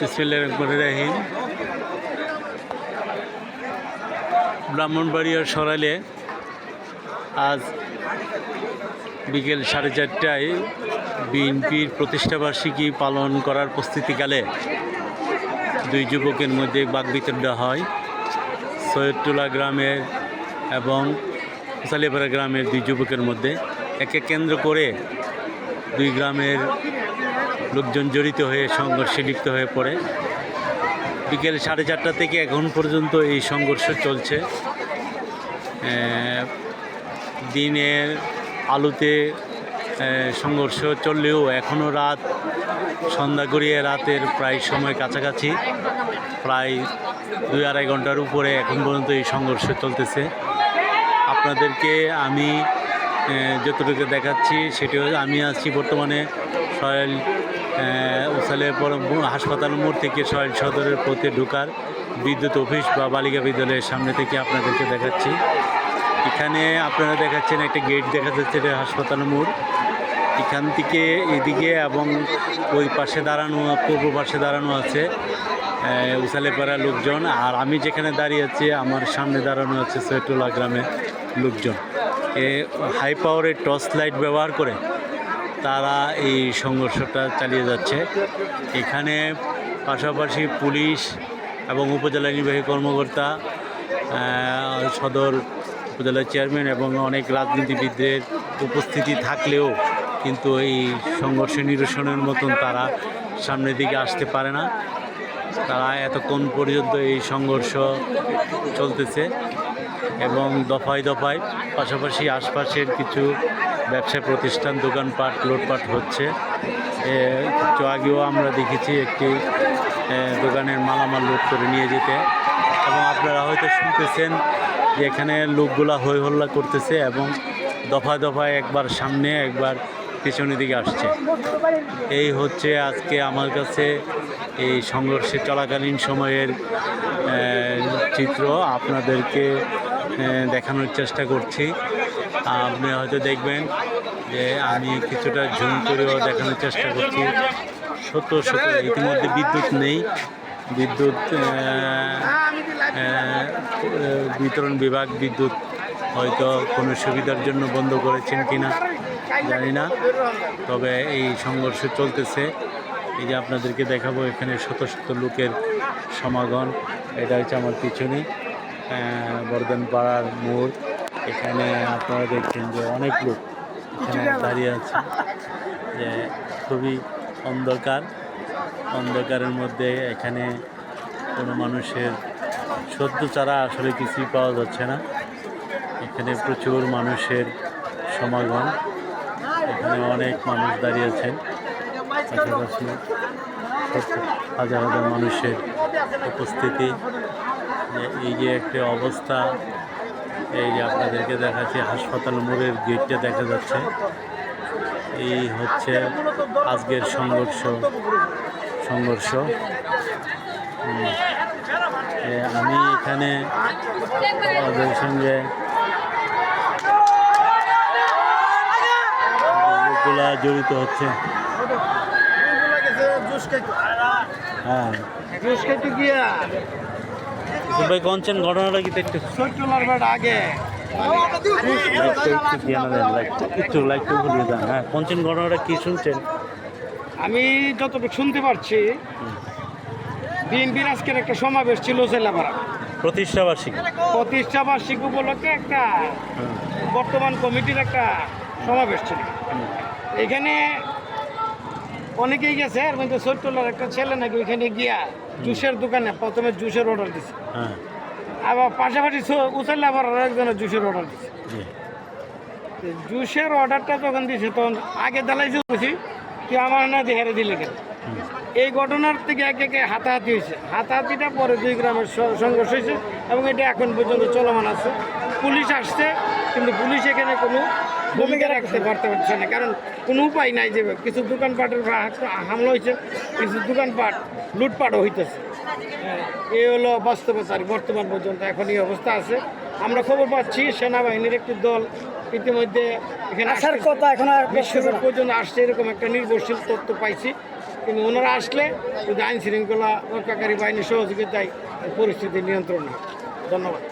রহমানির ব্রাহ্মণবাড়িয়ার সরাইলে আজ বিকেল সাড়ে চারটায় বিএনপির প্রতিষ্ঠাবার্ষিকী পালন করার প্রস্তুতিকালে দুই যুবকের মধ্যে বাগবিতণ্ডা হয়। সৈয়দটুলা গ্রামের এবং সালিয়াপাড়া গ্রামের দুই যুবকের মধ্যে একে কেন্দ্র করে দুই গ্রামের লোকজন জড়িত হয়ে, সংঘর্ষে লিপ্ত হয়ে পড়ে। বিকেল সাড়ে চারটা থেকে এখন পর্যন্ত এই সংঘর্ষ চলছে। দিনের আলোতে সংঘর্ষ চললেও এখনও রাত, সন্ধ্যা গড়িয়ে রাতের প্রায় সময় কাছাকাছি। প্রায় দুই আড়াই ঘণ্টার উপরে এখন পর্যন্ত এই সংঘর্ষ চলতেছে। আপনাদেরকে আমি যতটুকু দেখাচ্ছি সেটি আমি আছি বর্তমানে সয়েল উসালে হাসপাতাল মোড় থেকে সয়েল সদরের পথে ঢোকার বিদ্যুৎ অফিস বা বালিকা বিদ্যালয়ের সামনে থেকে আপনাদেরকে দেখাচ্ছি। এখানে আপনারা দেখাচ্ছেন একটা গেট দেখা যাচ্ছে, এটা হাসপাতাল মোড়। এখান থেকে এদিকে এবং ওই পাশে দাঁড়ানো, পূর্ব পাশে দাঁড়ানো আছে উসালেপাড়া লোকজন। আর আমি যেখানে দাঁড়িয়ে আছি, আমার সামনে দাঁড়ানো আছে সৈয়দুল্লাহ গ্রামের লোকজন। এ হাই পাওয়ারের টর্চ লাইট ব্যবহার করে তারা এই সংঘর্ষটা চালিয়ে যাচ্ছে। এখানে পাশাপাশি পুলিশ এবং উপজেলা নির্বাহী কর্মকর্তা সদর উপজেলার চেয়ারম্যান এবং অনেক রাজনীতিবিদদের উপস্থিতি থাকলেও কিন্তু এই সংঘর্ষ নিরসনের মতন তারা সামনের দিকে আসতে পারে না। তারা এতক্ষণ পর্যন্ত এই সংঘর্ষ চলতেছে। এবং দফায় দফায় পাশাপাশি আশপাশের কিছু ব্যবসা প্রতিষ্ঠান, দোকানপাট, লুটপাট হচ্ছে। একটু আগেও আমরা দেখেছি একটি দোকানের মালামাল লুট করে নিয়ে যেতে। এবং আপনারা হয়তো শুনতেছেন যে এখানে লোকগুলা হই হল্লা করতেছে এবং দফায় দফায় একবার সামনে, একবার পিছনের দিকে আসছে। এই হচ্ছে আজকে আমার কাছে এই সংঘর্ষে চলাকালীন সময়ের চিত্র। আপনাদেরকে দেখানোর চেষ্টা করছি। আপনি হয়তো দেখবেন যে আমি কিছুটা ঝুম করেও দেখানোর চেষ্টা করছি। শত শত ইতিমধ্যে বিদ্যুৎ নেই। বিদ্যুৎ বিতরণ বিভাগ বিদ্যুৎ হয়তো কোনো সুবিধার জন্য বন্ধ করেছেন কিনা জানি না। তবে এই সংঘর্ষ চলতেছে। এই যে আপনাদেরকে দেখাবো এখানে শত শত লোকের সমাগম। এটা হচ্ছে আমার পিছনে। বর্ধন পাড়ার মোড়। এখানে আপনারা দেখছেন যে অনেক লোক এখানে দাঁড়িয়ে আছে। যে খুবই অন্ধকার। অন্ধকারের মধ্যে এখানে কোনো মানুষের সদ্য ছাড়া আসলে কিছুই পাওয়া যাচ্ছে না। এখানে প্রচুর মানুষের সমাগম। এখানে অনেক মানুষ দাঁড়িয়ে আছেন। পাশাপাশি হাজার হাজার মানুষের উপস্থিতি। এই যে একটা অবস্থা, এই যে আপনাদেরকে দেখাচ্ছি, হাসপাতাল মোড়ের গেটটা দেখা যাচ্ছে। এই হচ্ছে আজকের সংঘর্ষ সংঘর্ষ। আমি এখানে ওদের সঙ্গে লোকগুলা জড়িত হচ্ছে। হ্যাঁ। ভাই কনছেন ঘটনাটা কি একটু আগে একটু একটু দিয়ে না দেন লাইট একটু লাইট ঘুরিয়ে দেন হ্যাঁ কনছেন ঘটনাটা কি শুনছেন? আমি যতটুকু শুনতে পারছি বিএনপির আজকের একটা সমাবেশ ছিল জেলাপাড়া। প্রতিষ্ঠা বার্ষিকী প্রতিষ্ঠা বার্ষিক উপলক্ষে একটা হ্যাঁ। বর্তমান কমিটির একটা সমাবেশ ছিল। এখানে অনেকেই গেছে এর মধ্যে সট্টলার একটা ছেলে নাকি ওইখানে গিয়া জুসের দোকানে প্রথমে জুসের অর্ডার দিছে। হ্যাঁ। আবার পাশাপাশি উচাল্লা আবার একজনের জুসের অর্ডার দিছে। জুসের অর্ডারটা তখন দিছে তখন আগে দালাইছে বুঝি তুই আমার না হেরে দিলে কেন? এই ঘটনার থেকে একে একে হাতাহাতি হয়েছে। হাতাহাতিটা পরে দুই গ্রামের সংঘর্ষ হয়েছে এবং এটা এখন পর্যন্ত চলমান আছে। পুলিশ আসছে কিন্তু পুলিশ এখানে কোনো ভূমিকা রাখতে পারতে পারছে না। কারণ কোনো উপায় নাই যে কিছু দোকানপাটের হামলা হয়েছে কিছু দোকানপাট লুটপাটও হইতেছে। হ্যাঁ, এই হলো বাস্তবতা বর্তমান পর্যন্ত এখন এই অবস্থা আছে। আমরা খবর পাচ্ছি সেনাবাহিনীর একটি দল ইতিমধ্যে এখানে আসার কথা এখন আর বিশ্বরোড পর্যন্ত আসছে এরকম একটা নির্ভরশীল তথ্য পাইছি। কিন্তু ওনারা আসলে যদি আইন শৃঙ্খলা রক্ষাকারী বাহিনীর সহযোগিতায় পরিস্থিতি নিয়ন্ত্রণ ধন্যবাদ।